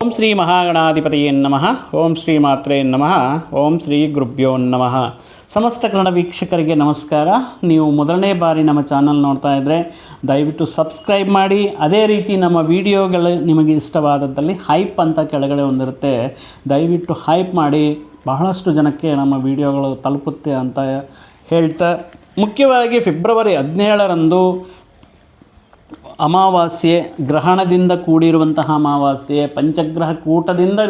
ಓಂ ಶ್ರೀ ಮಹಾಗಣಾಧಿಪತಿಯೇ ನಮಃ. ಓಂ ಶ್ರೀ ಮಾತ್ರೇ ನಮಃ. ಓಂ ಶ್ರೀ ಗುರುಭ್ಯೋ ನಮಃ. ಸಮಸ್ತ ಕನ್ನಡ ವೀಕ್ಷಕರಿಗೆ ನಮಸ್ಕಾರ. ನೀವು ಮೊದಲನೇ ಬಾರಿ ನಮ್ಮ ಚಾನಲ್ ನೋಡ್ತಾ ಇದ್ದರೆ ದಯವಿಟ್ಟು ಸಬ್ಸ್ಕ್ರೈಬ್ ಮಾಡಿ. ಅದೇ ರೀತಿ ನಮ್ಮ ವಿಡಿಯೋಗಳು ನಿಮಗೆ ಇಷ್ಟವಾದದ್ದಲ್ಲಿ ಹೈಪ್ ಅಂತ ಕೆಳಗಡೆ ಒಂದಿರುತ್ತೆ. ದಯವಿಟ್ಟು ಹೈಪ್ ಮಾಡಿ. ಬಹಳಷ್ಟು ಜನಕ್ಕೆ ನಮ್ಮ ವಿಡಿಯೋಗಳು ತಲುಪುತ್ತೆ ಅಂತ ಹೇಳ್ತಾ ಮುಖ್ಯವಾಗಿ ಫೆಬ್ರವರಿ ಹದಿನೇಳರಂದು ಅಮಾವಾಸ್ಯೆ ಗ್ರಹಣದಿಂದ ಕೂಡಿರುವಂತಹ ಅಮಾವಾಸ್ಯೆ ಪಂಚಗ್ರಹ ಕೂಟದಿಂದ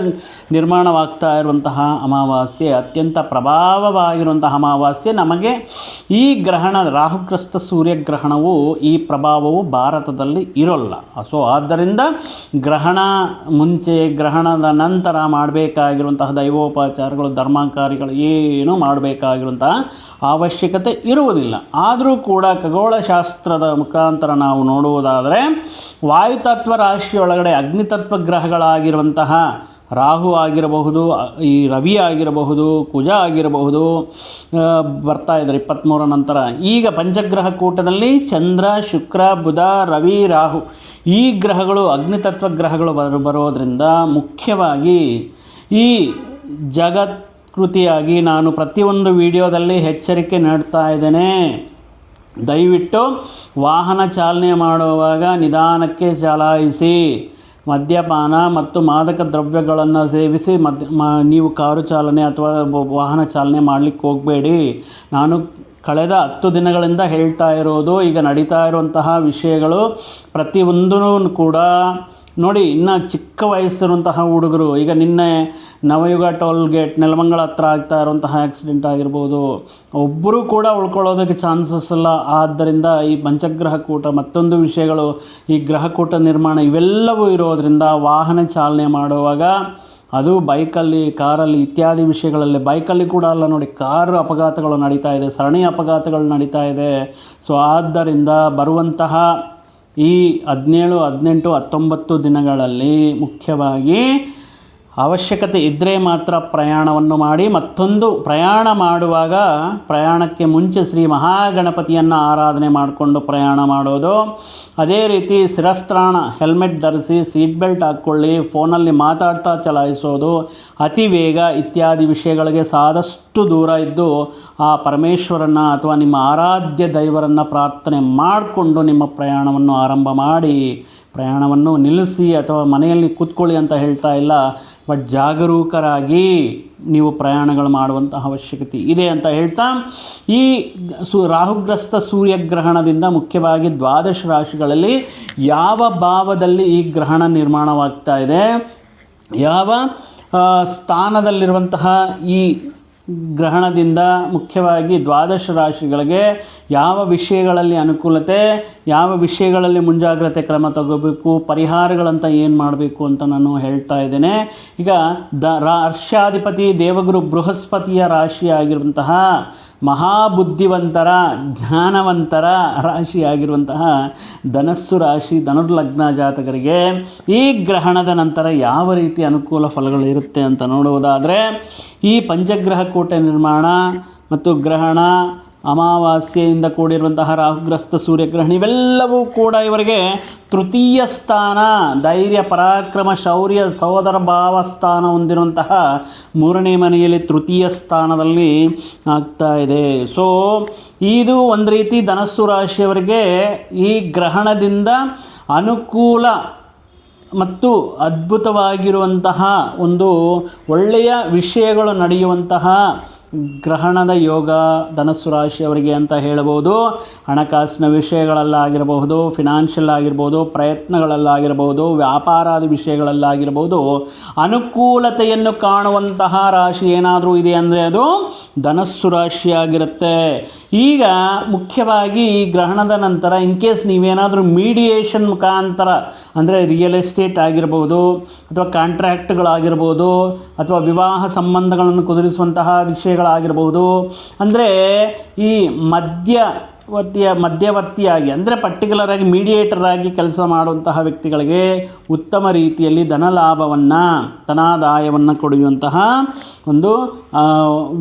ನಿರ್ಮಾಣವಾಗ್ತಾ ಇರುವಂತಹ ಅಮಾವಾಸ್ಯೆ, ಅತ್ಯಂತ ಪ್ರಭಾವವಾಗಿರುವಂತಹ ಅಮಾವಾಸ್ಯೆ. ನಮಗೆ ಈ ಗ್ರಹಣ, ರಾಹುಗ್ರಸ್ತ ಸೂರ್ಯಗ್ರಹಣವು ಈ ಪ್ರಭಾವವು ಭಾರತದಲ್ಲಿ ಇರೋಲ್ಲ. ಸೊ ಆದ್ದರಿಂದ ಗ್ರಹಣ ಮುಂಚೆ, ಗ್ರಹಣದ ನಂತರ ಮಾಡಬೇಕಾಗಿರುವಂತಹ ದೈವೋಪಚಾರಗಳು, ಧರ್ಮಾಕಾರಿಗಳು ಏನೂ ಮಾಡಬೇಕಾಗಿರುವಂತಹ ಅವಶ್ಯಕತೆ ಇರುವುದಿಲ್ಲ. ಆದರೂ ಕೂಡ ಖಗೋಳಶಾಸ್ತ್ರದ ಮುಖಾಂತರ ನಾವು ನೋಡುವುದಾದರೆ, ವಾಯುತತ್ವ ರಾಶಿಯೊಳಗಡೆ ಅಗ್ನಿತತ್ವ ಗ್ರಹಗಳಾಗಿರುವಂತಹ ರಾಹು ಆಗಿರಬಹುದು, ಈ ರವಿ ಆಗಿರಬಹುದು, ಕುಜ ಆಗಿರಬಹುದು ಬರ್ತಾ ಇದ್ದಾರೆ ಇಪ್ಪತ್ತ್ಮೂರ ನಂತರ. ಈಗ ಪಂಚಗ್ರಹ ಕೂಟದಲ್ಲಿ ಚಂದ್ರ, ಶುಕ್ರ, ಬುಧ, ರವಿ, ರಾಹು ಈ ಗ್ರಹಗಳು ಅಗ್ನಿತತ್ವ ಗ್ರಹಗಳು ಬರ, ಬರೋದರಿಂದ ಮುಖ್ಯವಾಗಿ ಈ ಜಗತ್ ಕೃತಿಯಾಗಿ ನಾನು ಪ್ರತಿಯೊಂದು ವಿಡಿಯೋದಲ್ಲಿ ಎಚ್ಚರಿಕೆ ನೀಡ್ತಾ ಇದ್ದೇನೆ. ದಯವಿಟ್ಟು ವಾಹನ ಚಾಲನೆ ಮಾಡುವಾಗ ನಿಧಾನಕ್ಕೆ ಚಲಾಯಿಸಿ. ಮದ್ಯಪಾನ ಮತ್ತು ಮಾದಕ ದ್ರವ್ಯಗಳನ್ನು ಸೇವಿಸಿ ಮದ್ಯ ಮ, ನೀವು ಕಾರು ಚಾಲನೆ ಅಥವಾ ವಾಹನ ಚಾಲನೆ ಮಾಡಲಿಕ್ಕೆ ಹೋಗಬೇಡಿ. ನಾನು ಕಳೆದ ಹತ್ತು ದಿನಗಳಿಂದ ಹೇಳ್ತಾ ಇರೋದು, ಈಗ ನಡೀತಾ ಇರುವಂತಹ ವಿಷಯಗಳು ಪ್ರತಿಯೊಂದೂ ಕೂಡ ನೋಡಿ, ಇನ್ನು ಚಿಕ್ಕ ವಯಸ್ಸಿರುವಂತಹ ಹುಡುಗರು, ಈಗ ನಿನ್ನೆ ನವಯುಗ ಟೋಲ್ ಗೇಟ್ ನೆಲಮಂಗಲ ಹತ್ರ ಆಗ್ತಾ ಇರುವಂತಹ ಆಕ್ಸಿಡೆಂಟ್ ಆಗಿರ್ಬೋದು ಒಬ್ಬರೂ ಕೂಡ ಉಳ್ಕೊಳ್ಳೋದಕ್ಕೆ ಚಾನ್ಸಸ್ ಇಲ್ಲ. ಆದ್ದರಿಂದ ಈ ಪಂಚಗ್ರಹ ಕೂಟ ಮತ್ತೊಂದು ವಿಷಯಗಳು, ಈ ಗ್ರಹಕೂಟ ನಿರ್ಮಾಣ ಇವೆಲ್ಲವೂ ಇರೋದರಿಂದ ವಾಹನ ಚಾಲನೆ ಮಾಡುವಾಗ ಅದು ಬೈಕಲ್ಲಿ, ಕಾರಲ್ಲಿ ಇತ್ಯಾದಿ ವಿಷಯಗಳಲ್ಲಿ, ಬೈಕಲ್ಲಿ ಕೂಡ ಅಲ್ಲ ನೋಡಿ, ಕಾರು ಅಪಘಾತಗಳು ನಡೀತಾ ಇದೆ, ಸರಣಿ ಅಪಘಾತಗಳು ನಡೀತಾ ಇದೆ. ಸೊ ಆದ್ದರಿಂದ ಬರುವಂತಹ ಈ ಹದಿನೇಳು ಹದಿನೆಂಟು ಹತ್ತೊಂಬತ್ತು ದಿನಗಳಲ್ಲಿ ಮುಖ್ಯವಾಗಿ ಅವಶ್ಯಕತೆ ಇದ್ದರೆ ಮಾತ್ರ ಪ್ರಯಾಣವನ್ನು ಮಾಡಿ, ಮತ್ತೊಂದು ಪ್ರಯಾಣ ಮಾಡುವಾಗ ಪ್ರಯಾಣಕ್ಕೆ ಮುಂಚೆ ಶ್ರೀ ಮಹಾಗಣಪತಿಯನ್ನು ಆರಾಧನೆ ಮಾಡಿಕೊಂಡು ಪ್ರಯಾಣ ಮಾಡೋದು. ಅದೇ ರೀತಿ ಶಿರಸ್ತ್ರಾಣ, ಹೆಲ್ಮೆಟ್ ಧರಿಸಿ, ಸೀಟ್ ಬೆಲ್ಟ್ ಹಾಕ್ಕೊಳ್ಳಿ, ಫೋನಲ್ಲಿ ಮಾತಾಡ್ತಾ ಚಲಾಯಿಸೋದು, ಅತಿ ವೇಗ ಇತ್ಯಾದಿ ವಿಷಯಗಳಿಗೆ ಸಾದಷ್ಟು ದೂರ ಇದ್ದು ಆ ಪರಮೇಶ್ವರನ ಅಥವಾ ನಿಮ್ಮ ಆರಾಧ್ಯ ದೈವರನ್ನು ಪ್ರಾರ್ಥನೆ ಮಾಡಿಕೊಂಡು ನಿಮ್ಮ ಪ್ರಯಾಣವನ್ನು ಆರಂಭ ಮಾಡಿ. ಪ್ರಯಾಣವನ್ನು ನಿಲ್ಲಿಸಿ ಅಥವಾ ಮನೆಯಲ್ಲಿ ಕೂತ್ಕೊಳ್ಳಿ ಅಂತ ಹೇಳ್ತಾ ಇಲ್ಲ ಬಟ್ ಜಾಗರೂಕರಾಗಿ ನೀವು ಪ್ರಯಾಣಗಳು ಮಾಡುವಂತಹ ಅವಶ್ಯಕತೆ ಇದೆ ಅಂತ ಹೇಳ್ತಾ, ಈ ಸು, ರಾಹುಗ್ರಸ್ತ ಸೂರ್ಯಗ್ರಹಣದಿಂದ ಮುಖ್ಯವಾಗಿ ದ್ವಾದಶ ರಾಶಿಗಳಲ್ಲಿ ಯಾವ ಭಾವದಲ್ಲಿ ಈ ಗ್ರಹಣ ನಿರ್ಮಾಣವಾಗ್ತಾ ಇದೆ, ಯಾವ ಸ್ಥಾನದಲ್ಲಿರುವಂತಹ ಈ ಗ್ರಹಣದಿಂದ ಮುಖ್ಯವಾಗಿ ದ್ವಾದಶ ರಾಶಿಗಳಿಗೆ ಯಾವ ವಿಷಯಗಳಲ್ಲಿ ಅನುಕೂಲತೆ, ಯಾವ ವಿಷಯಗಳಲ್ಲಿ ಮುಂಜಾಗ್ರತೆ ಕ್ರಮ ತಗೋಬೇಕು, ಪರಿಹಾರಗಳಂತ ಏನು ಮಾಡಬೇಕು ಅಂತ ನಾನು ಹೇಳ್ತಾ ಇದ್ದೇನೆ. ಈಗ ದ ರಾಶ್ಯಾಧಿಪತಿ ದೇವಗುರು ಬೃಹಸ್ಪತಿಯ ರಾಶಿಯಾಗಿರುವಂತಹ ಮಹಾಬುದ್ಧಿವಂತರ, ಜ್ಞಾನವಂತರ ರಾಶಿಯಾಗಿರುವಂತಹ ಧನಸ್ಸು ರಾಶಿ, ಧನುರ್ಲಗ್ನ ಜಾತಕರಿಗೆ ಈ ಗ್ರಹಣದ ನಂತರ ಯಾವ ರೀತಿ ಅನುಕೂಲ ಫಲಗಳು ಇರುತ್ತೆ ಅಂತ ನೋಡುವುದಾದರೆ ಈ ಪಂಚಗ್ರಹ ಕೋಟೆ ನಿರ್ಮಾಣ ಮತ್ತು ಗ್ರಹಣ ಅಮಾವಾಸ್ಯೆಯಿಂದ ಕೂಡಿರುವಂತಹ ರಾಹುಗ್ರಸ್ತ ಸೂರ್ಯಗ್ರಹಣ, ಇವೆಲ್ಲವೂ ಕೂಡ ಇವರಿಗೆ ತೃತೀಯ ಸ್ಥಾನ, ಧೈರ್ಯ, ಪರಾಕ್ರಮ, ಶೌರ್ಯ, ಸಹೋದರ ಭಾವ ಸ್ಥಾನ ಹೊಂದಿರುವಂತಹ ಮೂರನೇ ಮನೆಯಲ್ಲಿ ತೃತೀಯ ಸ್ಥಾನದಲ್ಲಿ ಆಗ್ತಾ ಇದೆ. ಸೊ ಇದು ಒಂದು ರೀತಿ ಧನಸ್ಸು ರಾಶಿಯವರಿಗೆ ಈ ಗ್ರಹಣದಿಂದ ಅನುಕೂಲ ಮತ್ತು ಅದ್ಭುತವಾಗಿರುವಂತಹ ಒಂದು ಒಳ್ಳೆಯ ವಿಷಯಗಳು ನಡೆಯುವಂತಹ ಗ್ರಹಣದ ಯೋಗ, ಧನಸ್ಸು ರಾಶಿಯವರಿಗೆ ಅಂತ ಹೇಳಬಹುದು. ಹಣಕಾಸಿನ ವಿಷಯಗಳಲ್ಲಾಗಿರಬಹುದು ಫಿನಾನ್ಷಿಯಲ್ ಆಗಿರ್ಬೋದು, ಪ್ರಯತ್ನಗಳಲ್ಲಾಗಿರಬಹುದು, ವ್ಯಾಪಾರಾದಿ ವಿಷಯಗಳಲ್ಲಾಗಿರ್ಬೋದು ಅನುಕೂಲತೆಯನ್ನು ಕಾಣುವಂತಹ ರಾಶಿ ಏನಾದರೂ ಇದೆ ಅಂದರೆ ಅದು ಧನಸ್ಸು ರಾಶಿಯಾಗಿರುತ್ತೆ. ಈಗ ಮುಖ್ಯವಾಗಿ ಈ ಗ್ರಹಣದ ನಂತರ ಇನ್ ಕೇಸ್ ನೀವೇನಾದರೂ ಮೀಡಿಯೇಷನ್ ಮುಖಾಂತರ, ಅಂದರೆ ರಿಯಲ್ ಎಸ್ಟೇಟ್ ಆಗಿರ್ಬೋದು, ಅಥವಾ ಕಾಂಟ್ರ್ಯಾಕ್ಟ್ಗಳಾಗಿರ್ಬೋದು ಅಥವಾ ವಿವಾಹ ಸಂಬಂಧಗಳನ್ನು ಕುದುರಿಸುವಂತಹ ವಿಷಯಗಳಾಗಿರ್ಬೋದು ಅಂದರೆ ಈ ಮಧ್ಯವರ್ತಿಯ ಮಧ್ಯವರ್ತಿಯಾಗಿ, ಅಂದರೆ ಪರ್ಟಿಕ್ಯುಲರ್ ಆಗಿ ಮೀಡಿಯೇಟರ್ ಆಗಿ ಕೆಲಸ ಮಾಡುವಂತಹ ವ್ಯಕ್ತಿಗಳಿಗೆ ಉತ್ತಮ ರೀತಿಯಲ್ಲಿ ಧನಲಾಭವನ್ನು ಧನಾದಾಯವನ್ನು ಕೊಡುವಂತಹ ಒಂದು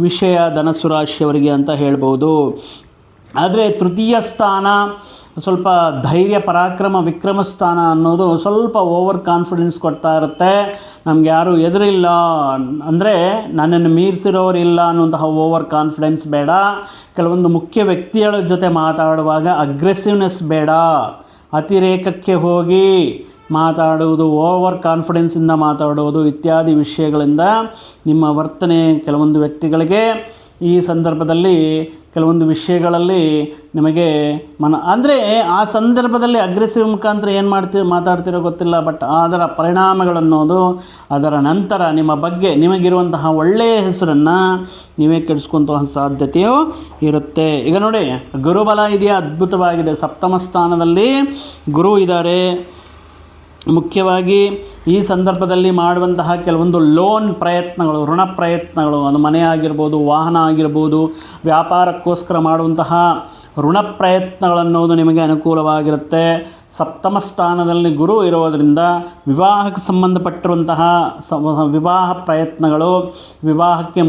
ವಿಷಯ ಧನಸುರಾಶಿಯವರಿಗೆ ಅಂತ ಹೇಳ್ಬೋದು ಆದರೆ ತೃತೀಯ ಸ್ಥಾನ ಸ್ವಲ್ಪ ಧೈರ್ಯ, ಪರಾಕ್ರಮ ವಿಕ್ರಮ ಸ್ಥಾನ ಅನ್ನೋದು ಸ್ವಲ್ಪ ಓವರ್ ಕಾನ್ಫಿಡೆನ್ಸ್ ಕೊಡ್ತಾ ಇರುತ್ತೆ. ನಮ್ಗೆ ಯಾರು ಎದುರಿಲ್ಲ ಅಂದರೆ ನನ್ನನ್ನು ಮೀರಿಸಿರೋರಿಲ್ಲ ಅನ್ನುವಂತಹ ಓವರ್ ಕಾನ್ಫಿಡೆನ್ಸ್ ಬೇಡ. ಕೆಲವೊಂದು ಮುಖ್ಯ ವ್ಯಕ್ತಿಗಳ ಜೊತೆ ಮಾತಾಡುವಾಗ ಅಗ್ರೆಸಿವ್ನೆಸ್ ಬೇಡ. ಅತಿರೇಕಕ್ಕೆ ಹೋಗಿ ಮಾತಾಡುವುದು ಓವರ್ ಕಾನ್ಫಿಡೆನ್ಸಿಂದ ಮಾತಾಡುವುದು ಇತ್ಯಾದಿ ವಿಷಯಗಳಿಂದ ನಿಮ್ಮ ವರ್ತನೆ ಕೆಲವೊಂದು ವ್ಯಕ್ತಿಗಳಿಗೆ ಈ ಸಂದರ್ಭದಲ್ಲಿ ಕೆಲವೊಂದು ವಿಷಯಗಳಲ್ಲಿ ನಿಮಗೆ ಮನ, ಅಂದರೆ ಆ ಸಂದರ್ಭದಲ್ಲಿ ಅಗ್ರೆಸಿವ್ ಮುಖಾಂತರ ಏನು ಮಾಡ್ತೀವಿ ಮಾತಾಡ್ತಿರೋ ಗೊತ್ತಿಲ್ಲ ಬಟ್ ಅದರ ಪರಿಣಾಮಗಳನ್ನೋದು, ಅದರ ನಂತರ ನಿಮ್ಮ ಬಗ್ಗೆ ನಿಮಗಿರುವಂತಹ ಒಳ್ಳೆಯ ಹೆಸರನ್ನು ನೀವೇ ಕೆಡಿಸ್ಕೊಂತಹ ಸಾಧ್ಯತೆಯು ಇರುತ್ತೆ. ಈಗ ನೋಡಿ, ಗುರುಬಲ ಇದೆಯಾ? ಅದ್ಭುತವಾಗಿದೆ. ಸಪ್ತಮ ಸ್ಥಾನದಲ್ಲಿ ಗುರು ಇದ್ದಾರೆ. ಮುಖ್ಯವಾಗಿ ಈ ಸಂದರ್ಭದಲ್ಲಿ ಮಾಡುವಂತಹ ಕೆಲವೊಂದು ಲೋನ್ ಪ್ರಯತ್ನಗಳು, ಋಣ ಪ್ರಯತ್ನಗಳು, ಅದು ಮನೆ ಆಗಿರ್ಬೋದು, ವಾಹನ ಆಗಿರ್ಬೋದು, ವ್ಯಾಪಾರಕ್ಕೋಸ್ಕರ ಮಾಡುವಂತಹ ಋಣ ಪ್ರಯತ್ನಗಳನ್ನೋದು ನಿಮಗೆ ಅನುಕೂಲವಾಗಿರುತ್ತೆ. ಸಪ್ತಮ ಸ್ಥಾನದಲ್ಲಿ ಗುರು ಇರೋದರಿಂದ ವಿವಾಹಕ್ಕೆ ಸಂಬಂಧಪಟ್ಟಿರುವಂತಹ ವಿವಾಹ ಪ್ರಯತ್ನಗಳು, ವಿವಾಹಕ್ಕೆ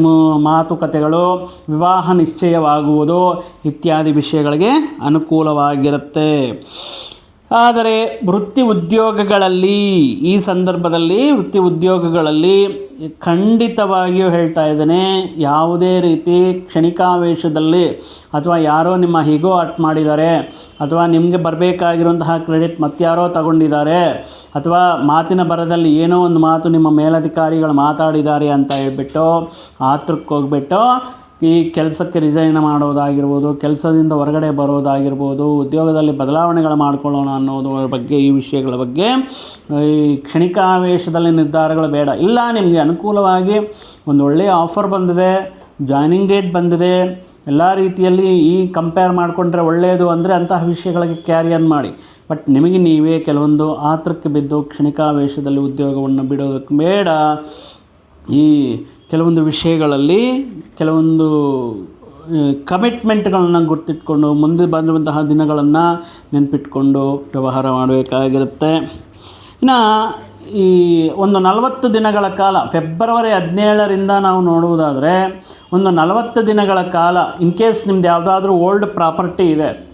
ಮಾತುಕತೆಗಳು, ವಿವಾಹ ನಿಶ್ಚಯವಾಗುವುದು ಇತ್ಯಾದಿ ವಿಷಯಗಳಿಗೆ ಅನುಕೂಲವಾಗಿರುತ್ತೆ. ಆದರೆ ವೃತ್ತಿ ಉದ್ಯೋಗಗಳಲ್ಲಿ, ಈ ಸಂದರ್ಭದಲ್ಲಿ ವೃತ್ತಿ ಉದ್ಯೋಗಗಳಲ್ಲಿ ಖಂಡಿತವಾಗಿಯೂ ಹೇಳ್ತಾ ಇದ್ದೇನೆ, ಯಾವುದೇ ರೀತಿ ಕ್ಷಣಿಕಾವೇಶದಲ್ಲಿ ಅಥವಾ ಯಾರೋ ನಿಮ್ಮ ಹೀಗೋ ಆಟ್ ಮಾಡಿದ್ದಾರೆ, ಅಥವಾ ನಿಮಗೆ ಬರಬೇಕಾಗಿರುವಂತಹ ಕ್ರೆಡಿಟ್ ಮತ್ತಾರೋ ತಗೊಂಡಿದ್ದಾರೆ, ಅಥವಾ ಮಾತಿನ ಬರದಲ್ಲಿ ಏನೋ ಒಂದು ಮಾತು ನಿಮ್ಮ ಮೇಲಧಿಕಾರಿಗಳು ಮಾತಾಡಿದ್ದಾರೆ ಅಂತ ಹೇಳ್ಬಿಟ್ಟು ಆತೃಕ್ಕೆ ಹೋಗ್ಬಿಟ್ಟು ಈ ಕೆಲಸಕ್ಕೆ ರಿಸೈನ್ ಮಾಡೋದಾಗಿರ್ಬೋದು, ಕೆಲಸದಿಂದ ಹೊರಗಡೆ ಬರೋದಾಗಿರ್ಬೋದು, ಉದ್ಯೋಗದಲ್ಲಿ ಬದಲಾವಣೆಗಳು ಮಾಡ್ಕೊಳ್ಳೋಣ ಅನ್ನೋದ್ರ ಬಗ್ಗೆ, ಈ ವಿಷಯಗಳ ಬಗ್ಗೆ, ಈ ಕ್ಷಣಿಕಾವೇಶದಲ್ಲಿ ನಿರ್ಧಾರಗಳು ಬೇಡ. ಇಲ್ಲ, ನಿಮಗೆ ಅನುಕೂಲವಾಗಿ ಒಂದು ಒಳ್ಳೆಯ ಆಫರ್ ಬಂದಿದೆ ಜಾಯ್ನಿಂಗ್ ಡೇಟ್ ಬಂದಿದೆ, ಎಲ್ಲ ರೀತಿಯಲ್ಲಿ ಈ ಕಂಪೇರ್ ಮಾಡಿಕೊಂಡ್ರೆ ಒಳ್ಳೆಯದು ಅಂದರೆ ಅಂತಹ ವಿಷಯಗಳಿಗೆ ಕ್ಯಾರಿಯನ್ ಮಾಡಿ. ಬಟ್ ನಿಮಗೆ ನೀವೇ ಕೆಲವೊಂದು ಆತ್ರಕ್ಕೆ ಬಿದ್ದು ಕ್ಷಣಿಕಾವೇಶದಲ್ಲಿ ಉದ್ಯೋಗವನ್ನು ಬಿಡೋದಕ್ಕೆ ಬೇಡ. ಈ ಕೆಲವೊಂದು ವಿಷಯಗಳಲ್ಲಿ ಕೆಲವೊಂದು ಕಮಿಟ್ಮೆಂಟ್ಗಳನ್ನು ಗುರ್ತಿಟ್ಕೊಂಡು ಮುಂದೆ ಬಂದಿರುವಂತಹ ದಿನಗಳನ್ನು ನೆನಪಿಟ್ಕೊಂಡು ವ್ಯವಹಾರ ಮಾಡಬೇಕಾಗಿರುತ್ತೆ. ಇನ್ನು ಈ ಒಂದು ನಲವತ್ತು ದಿನಗಳ ಕಾಲ, ಫೆಬ್ರವರಿ ಹದಿನೇಳರಿಂದ ನಾವು ನೋಡುವುದಾದರೆ, ಒಂದು ನಲವತ್ತು ದಿನಗಳ ಕಾಲ ಇನ್ ಕೇಸ್ ನಿಮ್ದು ಯಾವುದಾದ್ರೂ ಓಲ್ಡ್ ಪ್ರಾಪರ್ಟಿ ಇದೆ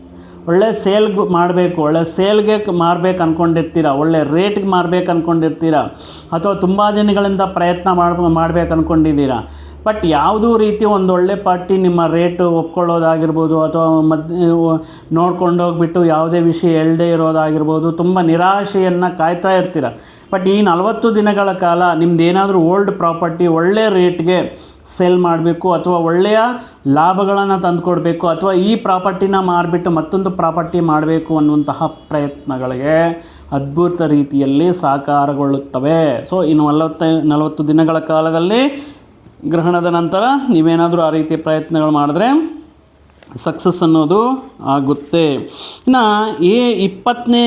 ಒಳ್ಳೆ ಸೇಲ್ಗೆ ಮಾಡಬೇಕು, ಒಳ್ಳೆ ಸೇಲ್ಗೆ ಮಾರ್ಬೇಕು ಅಂದ್ಕೊಂಡಿರ್ತೀರ ಒಳ್ಳೆ ರೇಟ್ಗೆ ಮಾರ್ಬೇಕು ಅಂದ್ಕೊಂಡಿರ್ತೀರ ಅಥವಾ ತುಂಬ ದಿನಗಳಿಂದ ಪ್ರಯತ್ನ ಮಾಡ್, ಮಾಡ್ಬೇಕು ಅಂದ್ಕೊಂಡಿದ್ದೀರಾ ಬಟ್ ಯಾವುದೂ ರೀತಿ ಒಂದು ಒಳ್ಳೆ ಪಾರ್ಟಿ ನಿಮ್ಮ ರೇಟು ಒಪ್ಕೊಳ್ಳೋದಾಗಿರ್ಬೋದು, ಅಥವಾ ಮದ್ ನೋಡ್ಕೊಂಡು ಹೋಗ್ಬಿಟ್ಟು ಯಾವುದೇ ವಿಷಯ ಹೇಳದೇ ಇರೋದಾಗಿರ್ಬೋದು, ತುಂಬ ನಿರಾಶೆಯನ್ನು ಕಾಯ್ತಾ ಇರ್ತೀರ? ಬಟ್ ಈ ನಲವತ್ತು ದಿನಗಳ ಕಾಲ ನಿಮ್ದು ಓಲ್ಡ್ ಪ್ರಾಪರ್ಟಿ ಒಳ್ಳೆ ರೇಟ್ಗೆ ಸೇಲ್ ಮಾಡಬೇಕು ಅಥವಾ ಒಳ್ಳೆಯ ಲಾಭಗಳನ್ನು ತಂದುಕೊಡ್ಬೇಕು ಅಥವಾ ಈ ಪ್ರಾಪರ್ಟಿನ ಮಾರಿಬಿಟ್ಟು ಮತ್ತೊಂದು ಪ್ರಾಪರ್ಟಿ ಮಾಡಬೇಕು ಅನ್ನುವಂತಹ ಪ್ರಯತ್ನಗಳಿಗೆ ಅದ್ಭುತ ರೀತಿಯಲ್ಲಿ ಸಾಕಾರಗೊಳ್ಳುತ್ತವೆ. ಸೊ ಇನ್ನು ನಲವತ್ತ, ನಲವತ್ತು ದಿನಗಳ ಕಾಲದಲ್ಲಿ ಗ್ರಹಣದ ನಂತರ ನೀವೇನಾದರೂ ಆ ರೀತಿ ಪ್ರಯತ್ನಗಳು ಮಾಡಿದ್ರೆ ಸಕ್ಸಸ್ ಅನ್ನೋದು ಆಗುತ್ತೆ. ಇನ್ನು ಈ ಇಪ್ಪತ್ತನೇ,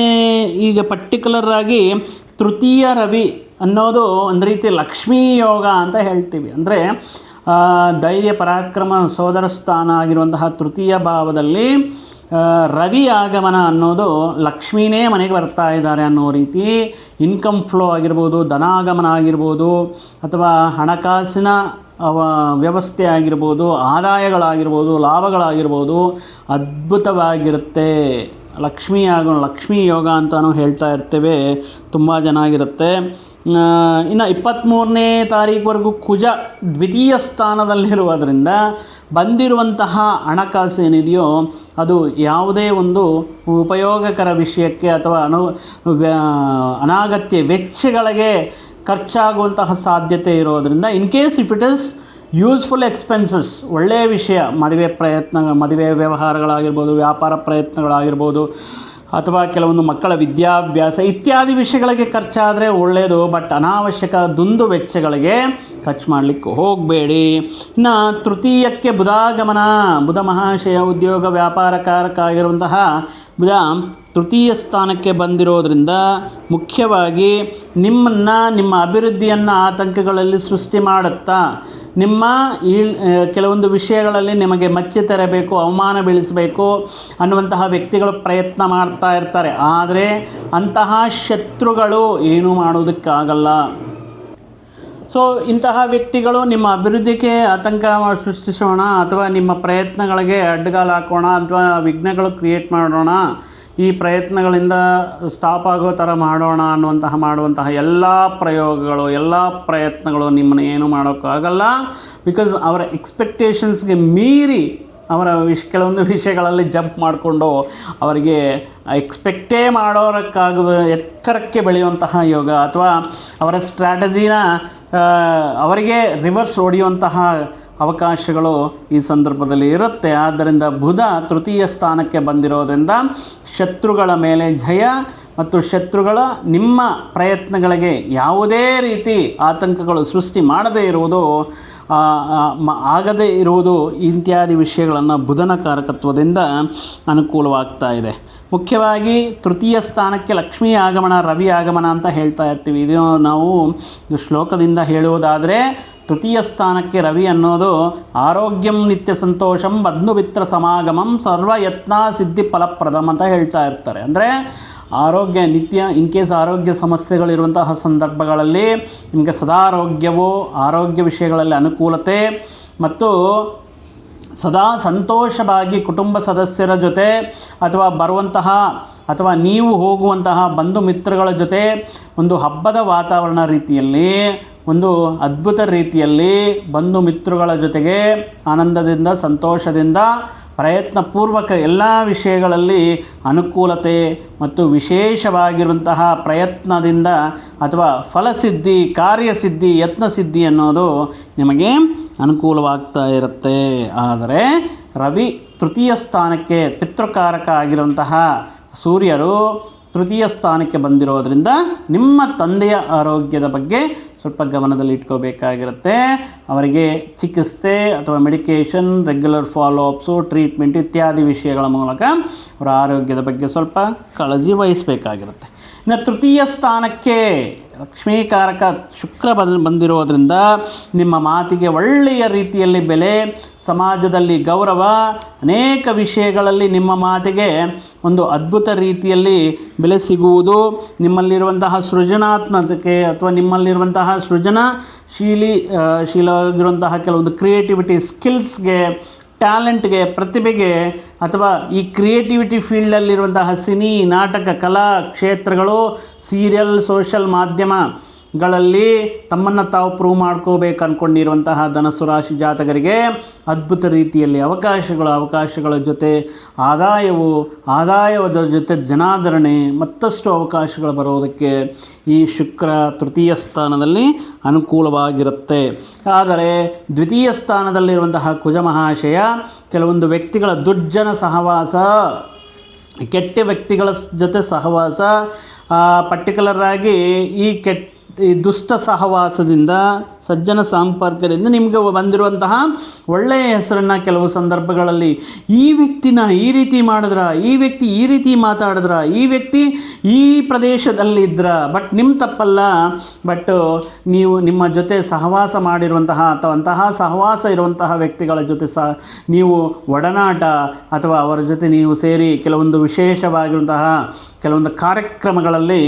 ಈಗ ಪರ್ಟಿಕ್ಯುಲರ್ ಆಗಿ ತೃತೀಯ ರವಿ ಅನ್ನೋದು ಒಂದು ರೀತಿ ಲಕ್ಷ್ಮೀ ಯೋಗ ಅಂತ ಹೇಳ್ತೀವಿ. ಅಂದರೆ ಧೈರ್ಯ ಪರಾಕ್ರಮ ಸೋದರ ಸ್ಥಾನ ಆಗಿರುವಂತಹ ತೃತೀಯ ಭಾವದಲ್ಲಿ ರವಿ ಆಗಮನ ಅನ್ನೋದು ಲಕ್ಷ್ಮೀನೇ ಮನೆಗೆ ಬರ್ತಾ ಇದ್ದಾರೆ ಅನ್ನೋ ರೀತಿ ಇನ್ಕಮ್ ಫ್ಲೋ ಆಗಿರ್ಬೋದು, ಧನಾಗಮನ ಆಗಿರ್ಬೋದು, ಅಥವಾ ಹಣಕಾಸಿನ ವ್ಯವಸ್ಥೆ ಆಗಿರ್ಬೋದು, ಆದಾಯಗಳಾಗಿರ್ಬೋದು, ಲಾಭಗಳಾಗಿರ್ಬೋದು ಅದ್ಭುತವಾಗಿರುತ್ತೆ. ಲಕ್ಷ್ಮೀ ಆಗ, ಲಕ್ಷ್ಮೀ ಯೋಗ ಅಂತಲೂ ಹೇಳ್ತಾ ಇರ್ತೇವೆ. ತುಂಬ ಚೆನ್ನಾಗಿರುತ್ತೆ. ಇನ್ನು ಇಪ್ಪತ್ತ್ಮೂರನೇ ತಾರೀಕುವರೆಗೂ ಕುಜ ದ್ವಿತೀಯ ಸ್ಥಾನದಲ್ಲಿರುವುದರಿಂದ ಬಂದಿರುವಂತಹ ಹಣಕಾಸು ಏನಿದೆಯೋ ಅದು ಯಾವುದೇ ಒಂದು ಉಪಯೋಗಕರ ವಿಷಯಕ್ಕೆ ಅಥವಾ ಅನು ಅನಾಗತ್ಯ ವೆಚ್ಚಗಳಿಗೆ ಖರ್ಚಾಗುವಂತಹ ಸಾಧ್ಯತೆ ಇರೋದರಿಂದ in case if it is useful expenses ಒಳ್ಳೆಯ ವಿಷಯ, ಮದುವೆ ಪ್ರಯತ್ನ ಮದುವೆ ವ್ಯವಹಾರಗಳಾಗಿರ್ಬೋದು, ವ್ಯಾಪಾರ ಪ್ರಯತ್ನಗಳಾಗಿರ್ಬೋದು ಅಥವಾ ಕೆಲವೊಂದು ಮಕ್ಕಳ ವಿದ್ಯಾಭ್ಯಾಸ ಇತ್ಯಾದಿ ವಿಷಯಗಳಿಗೆ ಖರ್ಚಾದರೆ ಒಳ್ಳೆಯದು ಬಟ್ ಅನಾವಶ್ಯಕ ದುಂದು ವೆಚ್ಚಗಳಿಗೆ ಖರ್ಚು ಮಾಡಲಿಕ್ಕೆ ಹೋಗಬೇಡಿ. ಇನ್ನು ತೃತೀಯಕ್ಕೆ ಬುಧಾಗಮನ ಬುಧ ಮಹಾಶಯ ಉದ್ಯೋಗ ವ್ಯಾಪಾರಕಾರಕ ಆಗಿರುವಂತಹ ಬುಧ ತೃತೀಯ ಸ್ಥಾನಕ್ಕೆ ಬಂದಿರೋದರಿಂದ ಮುಖ್ಯವಾಗಿ ನಿಮ್ಮನ್ನು, ನಿಮ್ಮ ಅಭಿವೃದ್ಧಿಯನ್ನು ಆತಂಕಗಳಲ್ಲಿ ಸೃಷ್ಟಿ ಮಾಡುತ್ತಾ ನಿಮ್ಮ ಈ ಕೆಲವೊಂದು ವಿಷಯಗಳಲ್ಲಿ ನಿಮಗೆ ಮಚ್ಚಿ ತರಬೇಕು, ಅವಮಾನ ಬೀಳಿಸಬೇಕು ಅನ್ನುವಂತಹ ವ್ಯಕ್ತಿಗಳು ಪ್ರಯತ್ನ ಮಾಡ್ತಾ ಇರ್ತಾರೆ. ಆದರೆ ಅಂತಹ ಶತ್ರುಗಳು ಏನೂ ಮಾಡೋದಕ್ಕಾಗಲ್ಲ. ಸೊ ಇಂತಹ ವ್ಯಕ್ತಿಗಳು ನಿಮ್ಮ ಅಭಿವೃದ್ಧಿಗೆ ಆತಂಕ ಸೃಷ್ಟಿಸೋಣ ಅಥವಾ ನಿಮ್ಮ ಪ್ರಯತ್ನಗಳಿಗೆ ಅಡ್ಡಗಾಲು ಹಾಕೋಣ ಅಥವಾ ವಿಘ್ನಗಳು ಕ್ರಿಯೇಟ್ ಮಾಡೋಣ. ಈ ಪ್ರಯತ್ನಗಳಿಂದ ಸ್ಟಾಪ್ ಆಗೋ ಥರ ಮಾಡೋಣ ಅನ್ನುವಂತಹ ಮಾಡುವಂತಹ ಎಲ್ಲ ಪ್ರಯೋಗಗಳು, ಎಲ್ಲ ಪ್ರಯತ್ನಗಳು ನಿಮ್ಮನ್ನು ಏನು ಮಾಡೋಕ್ಕಾಗಲ್ಲ ಬಿಕಾಸ್ ಅವರ ಎಕ್ಸ್ಪೆಕ್ಟೇಷನ್ಸ್ಗೆ ಮೀರಿ ಅವರ ವಿಷ, ಕೆಲವೊಂದು ವಿಷಯಗಳಲ್ಲಿ ಜಂಪ್ ಮಾಡಿಕೊಂಡು ಅವರಿಗೆ ಎಕ್ಸ್ಪೆಕ್ಟೇ ಮಾಡೋರಕ್ಕಾಗದ ಎತ್ತರಕ್ಕೆ ಬೆಳೆಯುವಂತಹ ಯೋಗ ಅಥವಾ ಅವರ ಸ್ಟ್ರಾಟಜಿನ ಅವರಿಗೆ ರಿವರ್ಸ್ ಹೊಡೆಯುವಂತಹ ಅವಕಾಶಗಳು ಈ ಸಂದರ್ಭದಲ್ಲಿ ಇರುತ್ತೆ. ಆದ್ದರಿಂದ ಬುಧ ತೃತೀಯ ಸ್ಥಾನಕ್ಕೆ ಬಂದಿರೋದ್ರಿಂದ ಶತ್ರುಗಳ ಮೇಲೆ ಜಯ ಮತ್ತು ಶತ್ರುಗಳ ನಿಮ್ಮ ಪ್ರಯತ್ನಗಳಿಗೆ ಯಾವುದೇ ರೀತಿ ಆತಂಕಗಳು ಸೃಷ್ಟಿ ಮಾಡದೇ ಇರುವುದು ಆಗದೇ ಇರುವುದು ಇತ್ಯಾದಿ ವಿಷಯಗಳನ್ನು ಬುಧನ ಕಾರಕತ್ವದಿಂದ ಅನುಕೂಲವಾಗ್ತಾ ಇದೆ. ಮುಖ್ಯವಾಗಿ ತೃತೀಯ ಸ್ಥಾನಕ್ಕೆ ಲಕ್ಷ್ಮೀ ಆಗಮನ, ರವಿ ಆಗಮನ ಅಂತ ಹೇಳ್ತಾ ಇರ್ತೀವಿ. ಇದು ನಾವು ಶ್ಲೋಕದಿಂದ ಹೇಳುವುದಾದರೆ ತೃತೀಯ ಸ್ಥಾನಕ್ಕೆ ರವಿ ಅನ್ನೋದು ಆರೋಗ್ಯಂ ನಿತ್ಯ ಸಂತೋಷಂ ಬದ್ನುಬಿತ್ರ ಸಮಾಗಮಂ, ಸರ್ವಯತ್ನ ಸಿದ್ಧಿ ಫಲಪ್ರದಂ ಅಂತ ಹೇಳ್ತಾ ಇರ್ತಾರೆ. ಅಂದರೆ ಆರೋಗ್ಯ, ನಿತ್ಯ, ಇನ್ ಕೇಸ್ ಆರೋಗ್ಯ ಸಮಸ್ಯೆಗಳಿರುವಂತಹ ಸಂದರ್ಭಗಳಲ್ಲಿ ನಿಮಗೆ ಸದಾ ಆರೋಗ್ಯವು ಆರೋಗ್ಯ ವಿಷಯಗಳಲ್ಲಿ ಅನುಕೂಲತೆ ಮತ್ತು ಸದಾ ಸಂತೋಷವಾಗಿ ಕುಟುಂಬ ಸದಸ್ಯರ ಜೊತೆ ಅಥವಾ ಬರುವಂತಹ ಅಥವಾ ನೀವು ಹೋಗುವಂತಹ ಬಂಧು ಮಿತ್ರಗಳ ಜೊತೆ ಒಂದು ಹಬ್ಬದ ವಾತಾವರಣ ರೀತಿಯಲ್ಲಿ, ಒಂದು ಅದ್ಭುತ ರೀತಿಯಲ್ಲಿ ಬಂಧು ಮಿತ್ರಗಳ ಜೊತೆಗೆ ಆನಂದದಿಂದ, ಸಂತೋಷದಿಂದ ಪ್ರಯತ್ನಪೂರ್ವಕ ಎಲ್ಲ ವಿಷಯಗಳಲ್ಲಿ ಅನುಕೂಲತೆ ಮತ್ತು ವಿಶೇಷವಾಗಿರುವಂತಹ ಪ್ರಯತ್ನದಿಂದ ಅಥವಾ ಫಲಸಿದ್ಧಿ, ಕಾರ್ಯಸಿದ್ಧಿ, ಯತ್ನಸಿದ್ಧಿ ಅನ್ನೋದು ನಿಮಗೆ ಅನುಕೂಲವಾಗ್ತಾ ಇರುತ್ತೆ. ಆದರೆ ರವಿ ತೃತೀಯ ಸ್ಥಾನಕ್ಕೆ ಪಿತೃಕಾರಕ ಆಗಿರುವಂತಹ ಸೂರ್ಯರು ತೃತೀಯ ಸ್ಥಾನಕ್ಕೆ ಬಂದಿರೋದರಿಂದ ನಿಮ್ಮ ತಂದೆಯ ಆರೋಗ್ಯದ ಬಗ್ಗೆ ಸ್ವಲ್ಪ ಗಮನದಲ್ಲಿ ಇಟ್ಕೋಬೇಕಾಗಿರುತ್ತೆ. ಅವರಿಗೆ ಚಿಕಿತ್ಸೆ ಅಥವಾ ಮೆಡಿಕೇಷನ್ ರೆಗ್ಯುಲರ್ ಫಾಲೋಅಪ್ಸು ಟ್ರೀಟ್ಮೆಂಟ್ ಇತ್ಯಾದಿ ವಿಷಯಗಳ ಮೂಲಕ ಅವರ ಆರೋಗ್ಯದ ಬಗ್ಗೆ ಸ್ವಲ್ಪ ಕಾಳಜಿ ವಹಿಸಬೇಕಾಗಿರುತ್ತೆ. ಇನ್ನು ತೃತೀಯ ಸ್ಥಾನಕ್ಕೆ ಲಕ್ಷ್ಮೀಕಾರಕ ಶುಕ್ರ ಬಂದು ಬಂದಿರೋದ್ರಿಂದ ನಿಮ್ಮ ಮಾತಿಗೆ ಒಳ್ಳೆಯ ರೀತಿಯಲ್ಲಿ ಬೆಲೆ, ಸಮಾಜದಲ್ಲಿ ಗೌರವ, ಅನೇಕ ವಿಷಯಗಳಲ್ಲಿ ನಿಮ್ಮ ಮಾತಿಗೆ ಒಂದು ಅದ್ಭುತ ರೀತಿಯಲ್ಲಿ ಬೆಲೆ ಸಿಗುವುದು. ನಿಮ್ಮಲ್ಲಿರುವಂತಹ ಸೃಜನಾತ್ಮಕತೆ ಅಥವಾ ನಿಮ್ಮಲ್ಲಿರುವಂತಹ ಸೃಜನಶೀಲಿ ಶೀಲವಾಗಿರುವಂತಹ ಕೆಲವೊಂದು ಕ್ರಿಯೇಟಿವಿಟಿ ಸ್ಕಿಲ್ಸ್ಗೆ ಟ್ಯಾಲೆಂಟ್ಗೆ ಪ್ರತಿಭೆಗೆ ಅಥವಾ ಈ ಕ್ರಿಯೇಟಿವಿಟಿ ಫೀಲ್ಡಲ್ಲಿರುವಂತಹ ಸಿನಿ ನಾಟಕ ಕಲಾ ಕ್ಷೇತ್ರಗಳು ಸೀರಿಯಲ್ ಸೋಷಲ್ ಮಾಧ್ಯಮಗಳಲ್ಲಿ ತಮ್ಮನ್ನು ತಾವು ಪ್ರೂವ್ ಮಾಡ್ಕೋಬೇಕು ಅಂದ್ಕೊಂಡಿರುವಂತಹ ಧನಸ್ಸು ರಾಶಿ ಜಾತಕರಿಗೆ ಅದ್ಭುತ ರೀತಿಯಲ್ಲಿ ಅವಕಾಶಗಳು, ಅವಕಾಶಗಳ ಜೊತೆ ಆದಾಯವು, ಆದಾಯದ ಜೊತೆ ಜನಾದರಣೆ ಮತ್ತಷ್ಟು ಅವಕಾಶಗಳು ಬರೋದಕ್ಕೆ ಈ ಶುಕ್ರ ತೃತೀಯ ಸ್ಥಾನದಲ್ಲಿ ಅನುಕೂಲವಾಗಿರುತ್ತೆ. ಆದರೆ ದ್ವಿತೀಯ ಸ್ಥಾನದಲ್ಲಿರುವಂತಹ ಕುಜ ಮಹಾಶಯ ಕೆಲವೊಂದು ವ್ಯಕ್ತಿಗಳ ದುರ್ಜನ ಸಹವಾಸ, ಕೆಟ್ಟ ವ್ಯಕ್ತಿಗಳ ಜೊತೆ ಸಹವಾಸ ಪರ್ಟಿಕ್ಯುಲರ್ ಆಗಿ ಈ ಕೆಟ್ಟ ಈ ದುಷ್ಟ ಸಹವಾಸದಿಂದ ಸಜ್ಜನ ಸಂಪರ್ಕದಿಂದ ನಿಮಗೆ ಬಂದಿರುವಂತಹ ಒಳ್ಳೆಯ ಹೆಸರನ್ನು ಕೆಲವು ಸಂದರ್ಭಗಳಲ್ಲಿ ಈ ವ್ಯಕ್ತಿನ ಈ ರೀತಿ ಮಾಡಿದ್ರ, ಈ ವ್ಯಕ್ತಿ ಈ ರೀತಿ ಮಾತಾಡಿದ್ರ, ಈ ವ್ಯಕ್ತಿ ಈ ಪ್ರದೇಶದಲ್ಲಿದ್ರ. ಬಟ್ ನಿಮ್ಮ ತಪ್ಪಲ್ಲ. ಬಟ್ ನೀವು ನಿಮ್ಮ ಜೊತೆ ಸಹವಾಸ ಮಾಡಿರುವಂತಹ ಅಥವಾ ಅಂತಹ ಸಹವಾಸ ಇರುವಂತಹ ವ್ಯಕ್ತಿಗಳ ಜೊತೆ ಸಹ ನೀವು ಒಡನಾಟ ಅಥವಾ ಅವರ ಜೊತೆ ನೀವು ಸೇರಿ ಕೆಲವೊಂದು ವಿಶೇಷವಾಗಿರುವಂತಹ ಕೆಲವೊಂದು ಕಾರ್ಯಕ್ರಮಗಳಲ್ಲಿ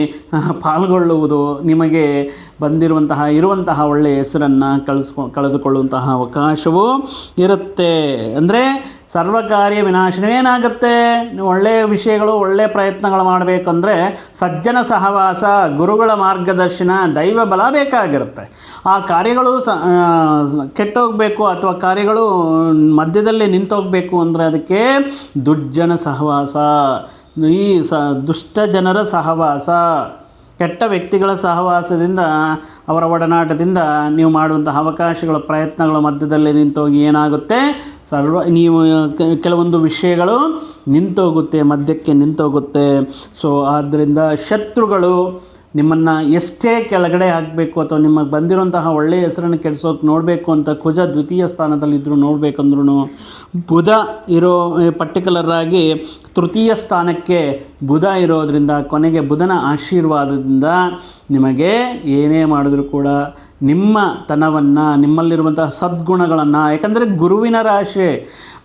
ಪಾಲ್ಗೊಳ್ಳುವುದು ನಿಮಗೆ ಬಂದಿರುವಂತಹ, ಇರುವಂತಹ ಒಳ್ಳೆಯ ಹೆಸರನ್ನು ಕಳಿಸ್ಕೊ, ಕಳೆದುಕೊಳ್ಳುವಂತಹ ಅವಕಾಶವೂ ಇರುತ್ತೆ. ಅಂದರೆ ಸರ್ವಕಾರ್ಯ ವಿನಾಶನವೇನಾಗುತ್ತೆ ನೀವು ಒಳ್ಳೆಯ ವಿಷಯಗಳು ಒಳ್ಳೆಯ ಪ್ರಯತ್ನಗಳು ಮಾಡಬೇಕಂದ್ರೆ ಸಜ್ಜನ ಸಹವಾಸ, ಗುರುಗಳ ಮಾರ್ಗದರ್ಶನ, ದೈವ ಬಲ ಬೇಕಾಗಿರುತ್ತೆ. ಆ ಕಾರ್ಯಗಳು ಸ ಕೆಟ್ಟೋಗಬೇಕು ಅಥವಾ ಕಾರ್ಯಗಳು ಮಧ್ಯದಲ್ಲಿ ನಿಂತೋಗಬೇಕು ಅಂದರೆ ಅದಕ್ಕೆ ದುರ್ಜನ ಸಹವಾಸ, ಈ ಸ, ದುಷ್ಟ ಜನರ ಸಹವಾಸ. ಕೆಟ್ಟ ವ್ಯಕ್ತಿಗಳ ಸಹವಾಸದಿಂದ ಅವರ ಒಡನಾಟದಿಂದ ನೀವು ಮಾಡುವಂತಹ ಅವಕಾಶಗಳ ಪ್ರಯತ್ನಗಳ ಮಧ್ಯದಲ್ಲಿ ನಿಂತೋಗಿ ಏನಾಗುತ್ತೆ? ಸರ್ವ ನೀವು ಕೆಲವೊಂದು ವಿಷಯಗಳು ನಿಂತೋಗುತ್ತೆ, ಮಧ್ಯಕ್ಕೆ ನಿಂತೋಗುತ್ತೆ. ಸೊ ಆದ್ದರಿಂದ ಶತ್ರುಗಳು ನಿಮ್ಮನ್ನು ಎಷ್ಟೇ ಕೆಳಗಡೆ ಹಾಕಬೇಕು ಅಥವಾ ನಿಮಗೆ ಬಂದಿರುವಂತಹ ಒಳ್ಳೆಯ ಹೆಸರನ್ನು ಕೆಡಿಸೋಕೆ ನೋಡಬೇಕು ಅಂತ ಕುಜ ದ್ವಿತೀಯ ಸ್ಥಾನದಲ್ಲಿದ್ದರೂ ನೋಡಬೇಕಂದ್ರೂ ಬುಧ ಇರೋ ಪರ್ಟಿಕ್ಯುಲರ್ ಆಗಿ ತೃತೀಯ ಸ್ಥಾನಕ್ಕೆ ಬುಧ ಇರೋದರಿಂದ, ಕೊನೆಗೆ ಬುಧನ ಆಶೀರ್ವಾದದಿಂದ ನಿಮಗೆ ಏನೇ ಮಾಡಿದ್ರೂ ಕೂಡ ನಿಮ್ಮ ತನವನ್ನು, ನಿಮ್ಮಲ್ಲಿರುವಂತಹ ಸದ್ಗುಣಗಳನ್ನು, ಯಾಕಂದರೆ ಗುರುವಿನ ರಾಶಿ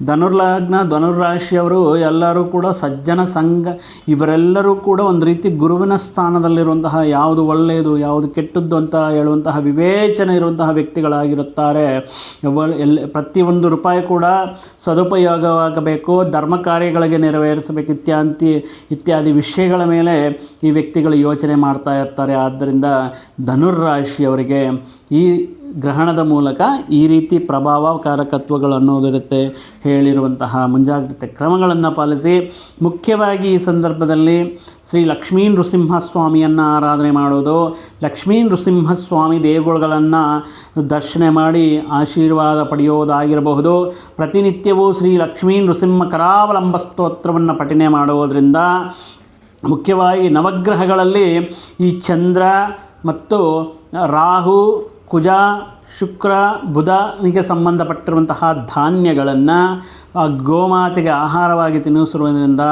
ಧನುರ್ಲಗ್ನ, ಧನುರ್ರಾಶಿಯವರು ಎಲ್ಲರೂ ಕೂಡ ಸಜ್ಜನ ಸಂಘ, ಇವರೆಲ್ಲರೂ ಕೂಡ ಒಂದು ರೀತಿ ಗುರುವಿನ ಸ್ಥಾನದಲ್ಲಿರುವಂತಹ ಯಾವುದು ಒಳ್ಳೆಯದು, ಯಾವುದು ಕೆಟ್ಟದ್ದು ಅಂತ ಹೇಳುವಂತಹ ವಿವೇಚನೆ ಇರುವಂತಹ ವ್ಯಕ್ತಿಗಳಾಗಿರುತ್ತಾರೆ. ಎಲ್ಲ ಪ್ರತಿಯೊಂದು ರೂಪಾಯಿ ಕೂಡ ಸದುಪಯೋಗವಾಗಬೇಕು, ಧರ್ಮ ಕಾರ್ಯಗಳಿಗೆ ನೆರವೇರಿಸಬೇಕು ಇತ್ಯಾಂತಿ ಇತ್ಯಾದಿ ವಿಷಯಗಳ ಮೇಲೆ ಈ ವ್ಯಕ್ತಿಗಳು ಯೋಚನೆ ಮಾಡ್ತಾ ಇರ್ತಾರೆ. ಆದ್ದರಿಂದ ಧನುರ್ರಾಶಿಯವರಿಗೆ ಈ ಗ್ರಹಣದ ಮೂಲಕ ಈ ರೀತಿ ಪ್ರಭಾವಕಾರಕತ್ವಗಳು ಅನ್ನೋದಿರುತ್ತೆ ಹೇಳಿರುವಂತಹ ಮುಂಜಾಗ್ರತೆ ಕ್ರಮಗಳನ್ನು ಪಾಲಿಸಿ. ಮುಖ್ಯವಾಗಿ ಈ ಸಂದರ್ಭದಲ್ಲಿ ಶ್ರೀ ಲಕ್ಷ್ಮೀ ನೃಸಿಂಹಸ್ವಾಮಿಯನ್ನು ಆರಾಧನೆ ಮಾಡೋದು. ಲಕ್ಷ್ಮೀ ನೃಸಿಂಹಸ್ವಾಮಿ ದೇಗುಲಗಳನ್ನು ದರ್ಶನ ಮಾಡಿ ಆಶೀರ್ವಾದ ಪಡೆಯೋದಾಗಿರಬಹುದು. ಪ್ರತಿನಿತ್ಯವೂ ಶ್ರೀ ಲಕ್ಷ್ಮೀ ನೃಸಿಂಹ ಕರಾವಲಂಬ ಸ್ತೋತ್ರವನ್ನು ಪಠನೆ ಮಾಡುವುದರಿಂದ ಮುಖ್ಯವಾಗಿ ನವಗ್ರಹಗಳಲ್ಲಿ ಈ ಚಂದ್ರ ಮತ್ತು ರಾಹು ಕುಜ, ಶುಕ್ರ ಬುಧನಿಗೆ ಸಂಬಂಧಪಟ್ಟಿರುವಂತಹ ಧಾನ್ಯಗಳನ್ನು ಗೋಮಾತೆಗೆ ಆಹಾರವಾಗಿ ತಿನ್ನಿಸಿರುವುದರಿಂದ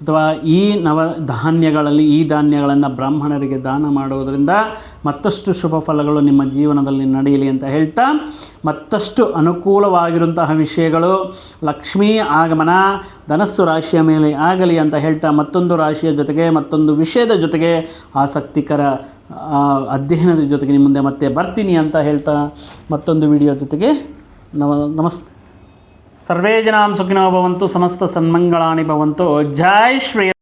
ಅಥವಾ ಈ ನವ ಧಾನ್ಯಗಳಲ್ಲಿ ಈ ಧಾನ್ಯಗಳನ್ನು ಬ್ರಾಹ್ಮಣರಿಗೆ ದಾನ ಮಾಡುವುದರಿಂದ ಮತ್ತಷ್ಟು ಶುಭ ಫಲಗಳು ನಿಮ್ಮ ಜೀವನದಲ್ಲಿ ನಡೆಯಲಿ ಅಂತ ಹೇಳ್ತಾ, ಮತ್ತಷ್ಟು ಅನುಕೂಲವಾಗಿರುವಂತಹ ವಿಷಯಗಳು, ಲಕ್ಷ್ಮೀ ಆಗಮನ, ಧನಸ್ಸು ರಾಶಿಯ ಮೇಲೆ ಆಗಲಿ ಅಂತ ಹೇಳ್ತಾ, ಮತ್ತೊಂದು ರಾಶಿಯ ಜೊತೆಗೆ ಮತ್ತೊಂದು ವಿಷಯದ ಜೊತೆಗೆ ಆಸಕ್ತಿಕರ ಅಧ್ಯಯನದ ಜೊತೆಗೆ ನಿಮ್ಮ ಮುಂದೆ ಮತ್ತೆ ಬರ್ತೀನಿ ಅಂತ ಹೇಳ್ತಾ ಮತ್ತೊಂದು ವಿಡಿಯೋ ಜೊತೆಗೆ ನಮ, ನಮಸ್ತೆ. ಸರ್ವೇ ಜನಾಂ ಸುಖಿನೋ ಭವಂತು, ಸಮಸ್ತ ಸನ್ಮಂಗಳಾನಿ ಭವಂತು. ಜೈ ಶ್ರೀ